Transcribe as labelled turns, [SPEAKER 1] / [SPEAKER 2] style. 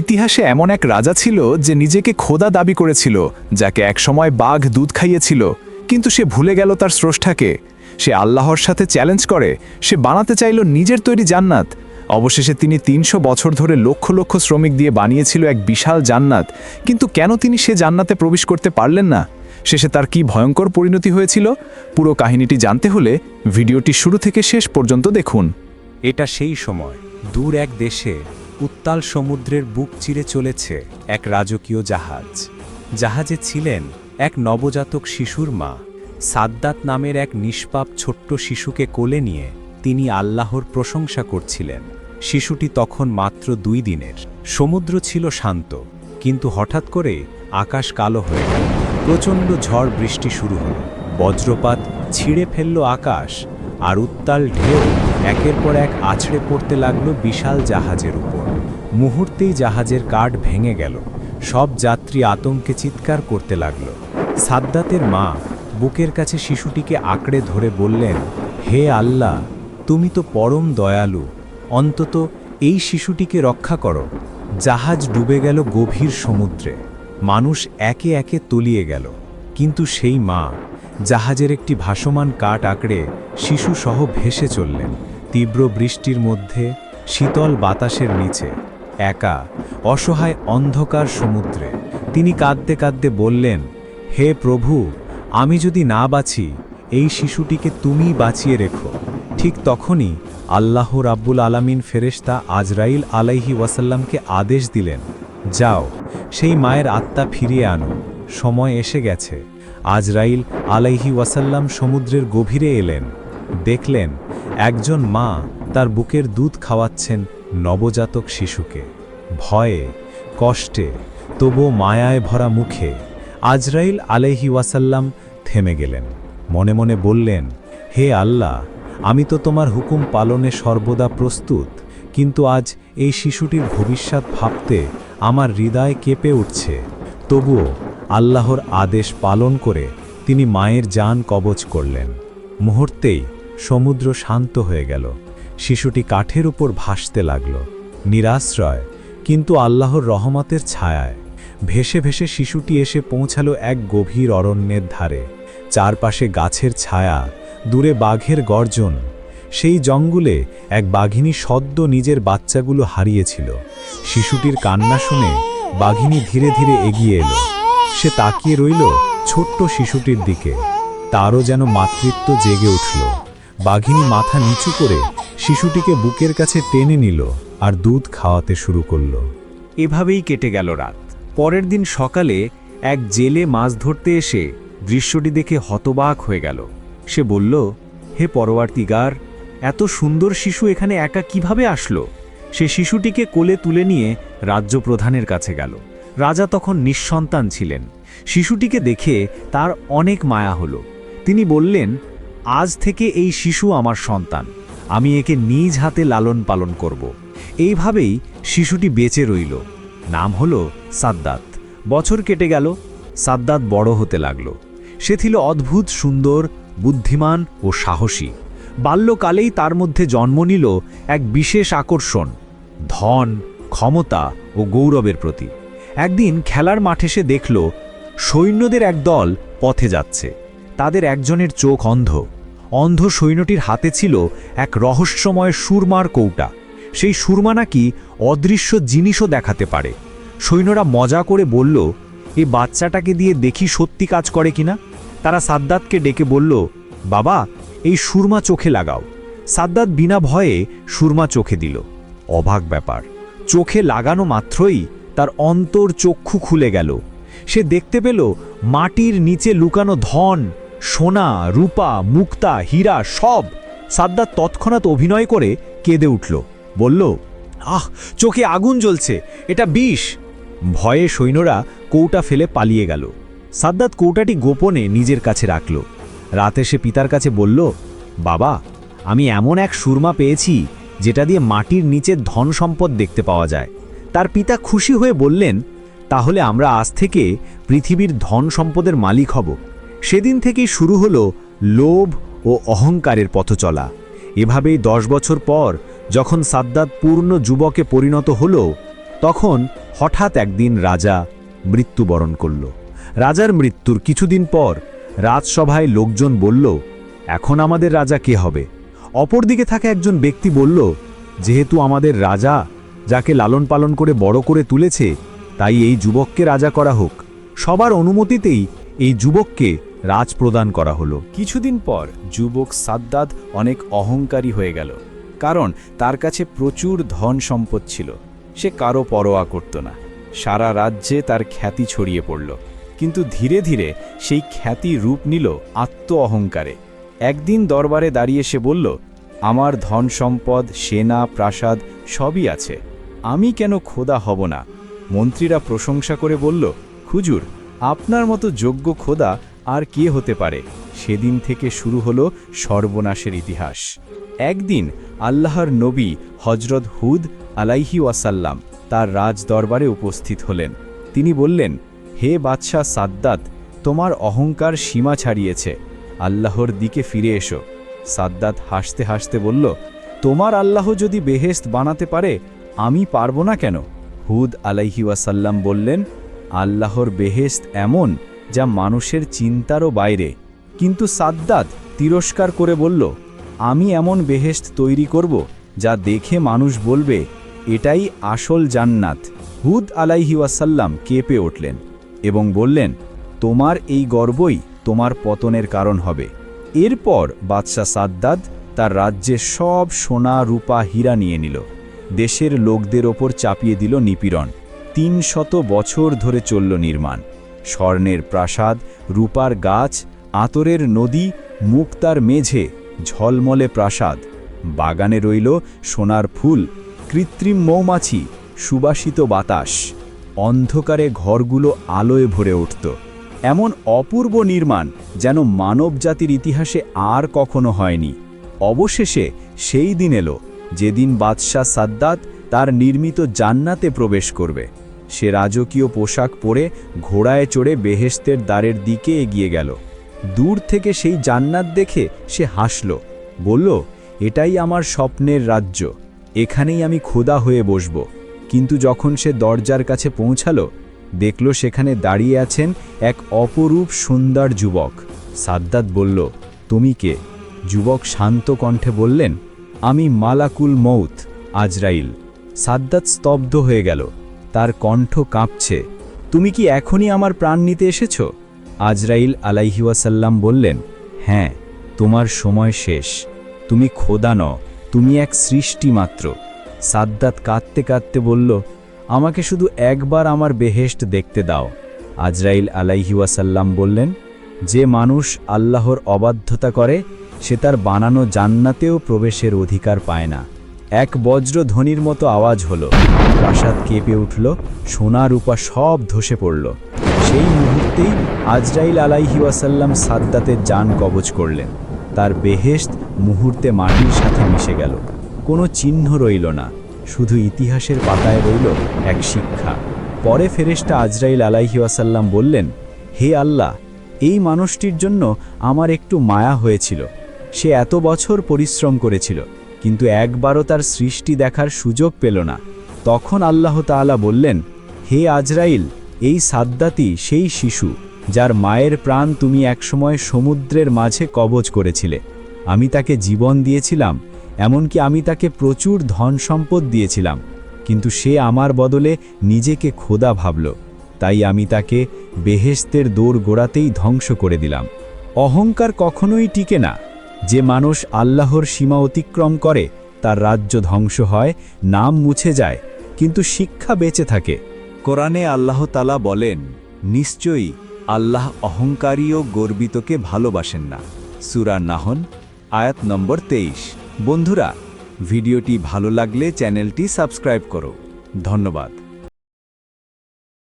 [SPEAKER 1] ইতিহাসে এমন এক রাজা ছিল যে নিজেকে খোদা দাবি করেছিল, যাকে একসময় বাঘ দুধ খাইয়েছিল। কিন্তু সে ভুলে গেল তার স্রষ্টাকে। সে আল্লাহর সাথে চ্যালেঞ্জ করে, সে বানাতে চাইল নিজের তৈরি জান্নাত। অবশেষে তিনি তিনশো বছর ধরে লক্ষ লক্ষ শ্রমিক দিয়ে বানিয়েছিল এক বিশাল জান্নাত। কিন্তু কেন তিনি সে জান্নাতে প্রবেশ করতে পারলেন না? শেষে তার কি ভয়ঙ্কর পরিণতি হয়েছিল? পুরো কাহিনীটি জানতে হলে ভিডিওটি শুরু থেকে শেষ পর্যন্ত দেখুন।
[SPEAKER 2] এটা সেই সময়, দূর এক দেশে উত্তাল সমুদ্রের বুক চিরে চলেছে এক রাজকীয় জাহাজ। জাহাজে ছিলেন এক নবজাতক শিশুর মা। সাদ্দাত নামের এক নিষ্পাপ ছোট্ট শিশুকে কোলে নিয়ে তিনি আল্লাহর প্রশংসা করছিলেন। শিশুটি তখন মাত্র দুই দিনের। সমুদ্র ছিল শান্ত, কিন্তু হঠাৎ করে আকাশ কালো হয়ে গেল। প্রচণ্ড ঝড় বৃষ্টি শুরু হল। বজ্রপাত ছিঁড়ে ফেলল আকাশ আর উত্তাল ঢেউ একের পর এক আছড়ে পড়তে লাগল বিশাল জাহাজের উপর। মুহূর্তেই জাহাজের কাঠ ভেঙে গেল। সব যাত্রী আতঙ্কে চিৎকার করতে লাগল। সাদ্দাতের মা বুকের কাছে শিশুটিকে আঁকড়ে ধরে বললেন, হে আল্লাহ, তুমি তো পরম দয়ালু। অন্তত এই শিশুটিকে রক্ষা করো। জাহাজ ডুবে গেল গভীর সমুদ্রে। মানুষ একে একে তলিয়ে গেল। কিন্তু সেই মা জাহাজের একটি ভাসমান কাঠ আঁকড়ে শিশুসহ ভেসে চললেন। তীব্র বৃষ্টির মধ্যে শীতল বাতাসের নিচে। একা, অসহায় অন্ধকার সমুদ্রে। তিনি কাঁদতে কাঁদতে বললেন, হে প্রভু, আমি যদি না বাঁচি, এই শিশুটিকে তুমি বাঁচিয়ে রেখো। ঠিক তখনই আল্লাহ রাব্বুল আলামিন ফেরেশতা আজরাইল আলাইহি ওয়াসাল্লামকে আদেশ দিলেন, যাও, সেই মায়ের আত্মা ফিরিয়ে আনো, সময় এসে গেছে। আজরাইল আলাইহি ওয়াসাল্লাম সমুদ্রের গভীরে এলেন, দেখলেন একজন মা তার বুকের দুধ খাওয়াচ্ছেন নবজাতক শিশুকে, ভয়ে, কষ্টে তবু মায়ায় ভরা মুখে আজরাইল আলাইহি ওয়াসাল্লাম থেমে গেলেন। মনে মনে বললেন, হে আল্লাহ, আমি তো তোমার হুকুম পালনে সর্বদা প্রস্তুত, কিন্তু আজ এই শিশুটির ভবিষ্যৎ ভাবতে আমার হৃদয় কেঁপে উঠছে। তবুও আল্লাহর আদেশ পালন করে তিনি মায়ের যান কবচ করলেন। মুহূর্তেই সমুদ্র শান্ত হয়ে গেল। শিশুটি কাঠের উপর ভাসতে লাগল। নিরাশ্রয়, কিন্তু আল্লাহর রহমতের ছায়ায়। ভেসে ভেসে শিশুটি এসে পৌঁছালো এক গভীর অরণ্যের ধারে। চারপাশে গাছের ছায়া, দূরে বাঘের গর্জন। সেই জঙ্গলে এক বাঘিনী সদ্য নিজের বাচ্চাগুলো হারিয়েছিল। শিশুটির কান্না শুনে বাঘিনী ধীরে ধীরে এগিয়ে এলো। সে তাকিয়ে রইল ছোট্ট শিশুটির দিকে। তারও যেন মাতৃত্ব জেগে উঠল। বাঘিনী মাথা নিচু করে শিশুটিকে বুকের কাছে টেনে নিল আর দুধ খাওয়াতে শুরু করল। এভাবেই কেটে গেল রাত। পরের দিন সকালে এক জেলে মাছ ধরতে এসে দৃশ্যটি দেখে হতবাক হয়ে গেল। সে বলল, হে পরওয়ার্তিগার এত সুন্দর শিশু এখানে একা কীভাবে আসলো? সে শিশুটিকে কোলে তুলে নিয়ে রাজ্য প্রধানের কাছে গেল। রাজা তখন নিঃসন্তান ছিলেন। শিশুটিকে দেখে তার অনেক মায়া হলো। তিনি বললেন, আজ থেকে এই শিশু আমার সন্তান। আমি একে নিজ হাতে লালন পালন করব। এইভাবেই শিশুটি বেঁচে রইল। নাম হলো সাদ্দাত। বছর কেটে গেল, সাদ্দাত বড় হতে লাগল। সে ছিল অদ্ভুত, সুন্দর, বুদ্ধিমান ও সাহসী। বাল্যকালেই তার মধ্যে জন্ম নিল এক বিশেষ আকর্ষণ, ধন, ক্ষমতা ও গৌরবের প্রতি। একদিন খেলার মাঠে সে দেখল, সৈন্যদের এক দল পথে যাচ্ছে। তাদের একজনের চোখ অন্ধ। অন্ধ সৈন্যটির হাতে ছিল এক রহস্যময় সুরমার কৌটা। সেই সুরমা নাকি অদৃশ্য জিনিসও দেখাতে পারে। সৈন্যরা মজা করে বলল এই বাচ্চাটাকে দিয়ে দেখি সত্যি কাজ করে কিনা? তারা সাদ্দাতকে ডেকে বলল, বাবা, এই সুরমা চোখে লাগাও। সাদ্দাত বিনা ভয়ে সুরমা চোখে দিল। অবাক ব্যাপার, চোখে লাগানো মাত্রই তার অন্তর চক্ষু খুলে গেল। সে দেখতে পেল মাটির নিচে লুকানো ধন সোনা, রূপা, মুক্তা, হীরা সব সাদ্দাত তৎক্ষণাৎ অভিনয় করে কেঁদে উঠল। বলল, আহ, চোখে আগুন জ্বলছে, এটা বিষ। ভয়ে সৈন্যরা কৌটা ফেলে পালিয়ে গেল। সাদ্দাত কৌটাটি গোপনে নিজের কাছে রাখল। রাতে সে পিতার কাছে বলল, বাবা, আমি এমন এক সুরমা পেয়েছি, যেটা দিয়ে মাটির নিচে ধন সম্পদ দেখতে পাওয়া যায়। তার পিতা খুশি হয়ে বললেন, তাহলে আমরা আজ থেকে পৃথিবীর ধন সম্পদের মালিক হব। সেদিন থেকেই শুরু হলো লোভ ও অহংকারের পথ চলা। এভাবেই দশ বছর পর যখন সাদ্দাত পূর্ণ যুবকে পরিণত হল, তখন
[SPEAKER 1] হঠাৎ একদিন রাজা মৃত্যুবরণ করল। রাজার মৃত্যুর কিছুদিন পর রাজসভায় লোকজন বলল, এখন আমাদের রাজা কে হবে? অপরদিকে থাকা একজন ব্যক্তি বলল, যেহেতু আমাদের রাজা, যাকে লালন পালন করে বড় করে তুলেছে, তাই এই যুবককে রাজা করা হোক। সবার অনুমতিতেই এই যুবককে রাজ প্রদান করা হলো।
[SPEAKER 3] কিছুদিন পর যুবক সাদ্দাদ অনেক অহংকারী হয়ে গেল, কারণ তার কাছে প্রচুর ধন সম্পদ ছিল। সে কারও পরোয়া করত না। সারা রাজ্যে তার খ্যাতি ছড়িয়ে পড়ল। কিন্তু ধীরে ধীরে সেই খ্যাতি রূপ নিল আত্ম অহংকারে একদিন দরবারে দাঁড়িয়ে সে বলল, আমার ধন সম্পদ, সেনা, প্রাসাদ সবই আছে। আমি কেন খোদা হব না? মন্ত্রীরা প্রশংসা করে বলল, হুজুর আপনার মতো যোগ্য খোদা আর কে হতে পারে? সেদিন থেকে শুরু হলো সর্বনাশের ইতিহাস। একদিন আল্লাহর নবী হজরত হুদ আলাইহি ওয়াসাল্লাম তার রাজ দরবারে উপস্থিত হলেন। তিনি বললেন, হে বাদশাহ সাদ্দাত, তোমার অহংকার সীমা ছাড়িয়েছে। আল্লাহর দিকে ফিরে এসো। সাদ্দাত হাসতে হাসতে বলল, তোমার আল্লাহ যদি বেহেস্ত বানাতে পারে, আমি পারব না কেন? হুদ আলাইহি ওয়াসাল্লাম বললেন আল্লাহর বেহেস্ত এমন যা মানুষের চিন্তারও বাইরে। কিন্তু সাদ্দাত তিরস্কার করে বলল, আমি এমন বেহেস্ত তৈরি করব যা দেখে মানুষ বলবে, এটাই আসল জান্নাত। হুদ আলাইহি ওয়াসাল্লাম কেঁপে উঠলেন এবং বললেন, তোমার এই গর্বই তোমার পতনের কারণ হবে। এরপর বাদশাহ সাদ্দাদ তার রাজ্যে সব সোনা, রূপা, হীরা নিয়ে নিল। দেশের লোকদের ওপর চাপিয়ে দিল নিপীড়ন। তিন শত বছর ধরে চলল নির্মাণ। স্বর্ণের প্রাসাদ, রূপার গাছ, আতরের নদী, মুক্তার মেঝে, ঝলমলে প্রাসাদ। বাগানে রইল সোনার ফুল, কৃত্রিম মৌমাছি, সুবাসিত বাতাস। অন্ধকারে ঘরগুলো আলোয় ভরে উঠত। এমন অপূর্ব নির্মাণ যেন মানবজাতির ইতিহাসে আর কখনো হয়নি। অবশেষে সেই দিন এলো, যেদিন বাদশাহ সাদ্দাত তার নির্মিত জান্নাতে প্রবেশ করবে। সে রাজকীয় পোশাক পরে ঘোড়ায় চড়ে বেহেস্তের দ্বারের দিকে এগিয়ে গেল। দূর থেকে সেই জান্নাত দেখে সে হাসল, বলল, এটাই আমার স্বপ্নের রাজ্য, এখানেই আমি খোদা হয়ে বসব। কিন্তু যখন সে দরজার কাছে পৌঁছালো, দেখল সেখানে দাঁড়িয়ে আছেন এক অপরূপ সুন্দর যুবক। সাদ্দাত বলল, তুমি কে? যুবক শান্ত কণ্ঠে বললেন, আমি মালাকুল মৌত আজরাইল। সাদ্দাত স্তব্ধ হয়ে গেল। তার কণ্ঠ কাঁপছে। তুমি কি এখনই আমার প্রাণ নিতে এসেছ? আজরাইল আলাইহিওয়াসাল্লাম বললেন হ্যাঁ তোমার সময় শেষ। তুমি খোদা ন তুমি এক সৃষ্টি মাত্র। সাদ্দাত কাঁদতে কাঁদতে বলল, আমাকে শুধু একবার আমার বেহেস্ট দেখতে দাও। আজরাইল আলাইহিওয়াসাল্লাম বললেন, যে মানুষ আল্লাহর অবাধ্যতা করে, সে তার বানানো জান্নাতেও প্রবেশের অধিকার পায় না। এক বজ্র ধ্বনির মতো আওয়াজ হলো। প্রাসাদ কেঁপে উঠল সোনা রূপা সব ধসে পড়ল। সেই মুহূর্তেই আজরাইল আলাইহি ওয়াসাল্লাম সাদ্দাতের যান কবচ করলেন। তার বেহেস্ত মুহূর্তে মাটির সাথে মিশে গেল। কোনো চিহ্ন রইল না, শুধু ইতিহাসের পাতায় রইল এক শিক্ষা। পরে ফেরেশতা আজরাইল আলাইহি ওয়াসাল্লাম বললেন, হে আল্লাহ, এই মানুষটির জন্য আমার একটু মায়া হয়েছিল। সে এত বছর পরিশ্রম করেছিল। কিন্তু একবারও তার সৃষ্টি দেখার সুযোগ পেল না। তখন আল্লাহ তাআলা বললেন, হে আজরাইল, এই সাদ্দাতি সেই শিশু, যার মায়ের প্রাণ তুমি একসময় সমুদ্রের মাঝে কবজ করেছিলে। আমি তাকে জীবন দিয়েছিলাম, এমনকি আমি তাকে প্রচুর ধন সম্পদ দিয়েছিলাম, কিন্তু সে আমার বদলে নিজেকে খোদা ভাবল। তাই আমি তাকে বেহেস্তের দৌড় গোড়াতেই ধ্বংস করে দিলাম। অহংকার কখনোই টিকে না। যে মানুষ আল্লাহর সীমা অতিক্রম করে, তার রাজ্য ধ্বংস হয়, নাম মুছে যায়, কিন্তু শিক্ষা বেঁচে থাকে। কোরআনে আল্লাহ তালা বলেন, নিশ্চয়ই আল্লাহ অহংকারী ও গর্বিতকে ভালোবাসেন না। সুরা নাহন, আয়াত নম্বর তেইশ। বন্ধুরা, ভিডিওটি ভালো লাগলে চ্যানেলটি সাবস্ক্রাইব করো। ধন্যবাদ।